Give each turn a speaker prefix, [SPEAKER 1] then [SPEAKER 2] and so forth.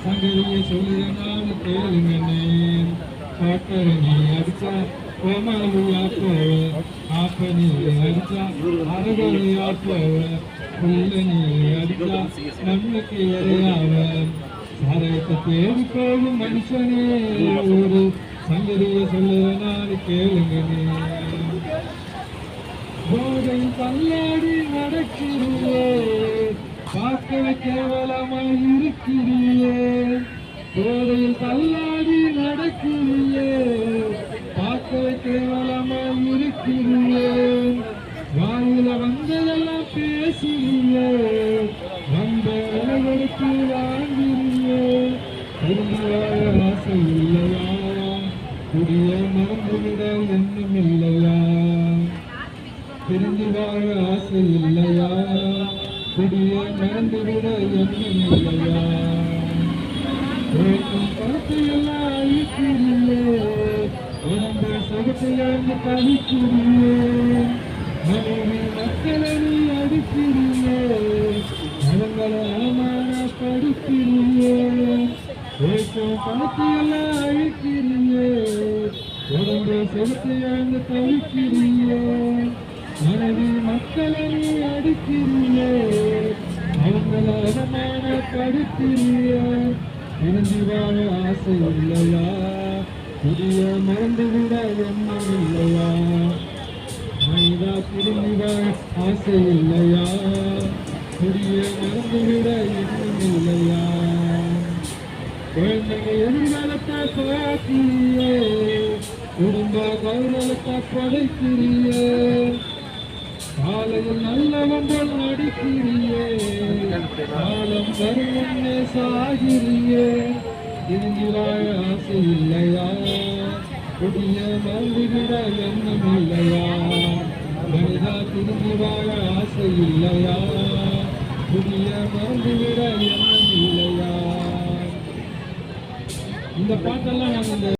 [SPEAKER 1] சங்கரிய சொல்லுற கேளுங்கண்ணே காட்டரணி அடிச்சா கோமாளியா ஆப்பனி அடிச்சா அரகொலையா புள்ளனி அடிச்சா நம்மளுக்கு இறையாவ சாரத்தை தேடி போகும் மனுஷனே ஒரு சங்கரிய கேளுங்கண்ணே போதை பல்லாடி நடக்கிறோம் பார்க்க கேவலமாய் இருக்கிறியே. போதையில் தள்ளாடி நடக்கிறியே. பார்க்க கேவலமாய் இருக்கிறியே. வாயில வந்ததெல்லாம் பேசுறியே வந்த விலகெடுத்து வாங்கிறியே திரும்பி ஆசை இல்லையா? புதிய மறந்துவிட எண்ணம் இல்லையா? பிரிந்து வாழ ஆசை இல்லையா? குடிய மறந்துவிட எண்ணம் கேட்கும் பணத்தையெல்லாம் அழிக்கிறியே உடம்ப சகத்தையாந்து கழிக்கிறியே மனைவி மக்களை நீ அடிக்கிறியே அவங்களை அவமானப்படுத்திறியே கேட்கும் பணத்தையெல்லாம் அழிக்கிறியே உடம்ப மனைவி மக்களை நீ அவங்கள அவமானப்படுத்திறியே இருந்து வாழ ஆசை இல்லையா? புதிய மறந்து எண்ணம் இல்லையா? மனிதா திரும்பி வாழ ஆசை இல்லையா? புதிய மறந்து எண்ணம் இல்லையா? குழந்தைங்க எதிர்காலத்தை பார்க்கிறியே குடும்ப கௌரவத்தை படைக்கிறியே இல்லையா புதிய மறந்துவிட எண்ணம் இல்லையா மனிதா திரும்பி வாழ ஆசை இல்லையா புதிய மறந்துவிட எண்ணம் இல்லையா இந்த பாட்டெல்லாம் நாங்கள்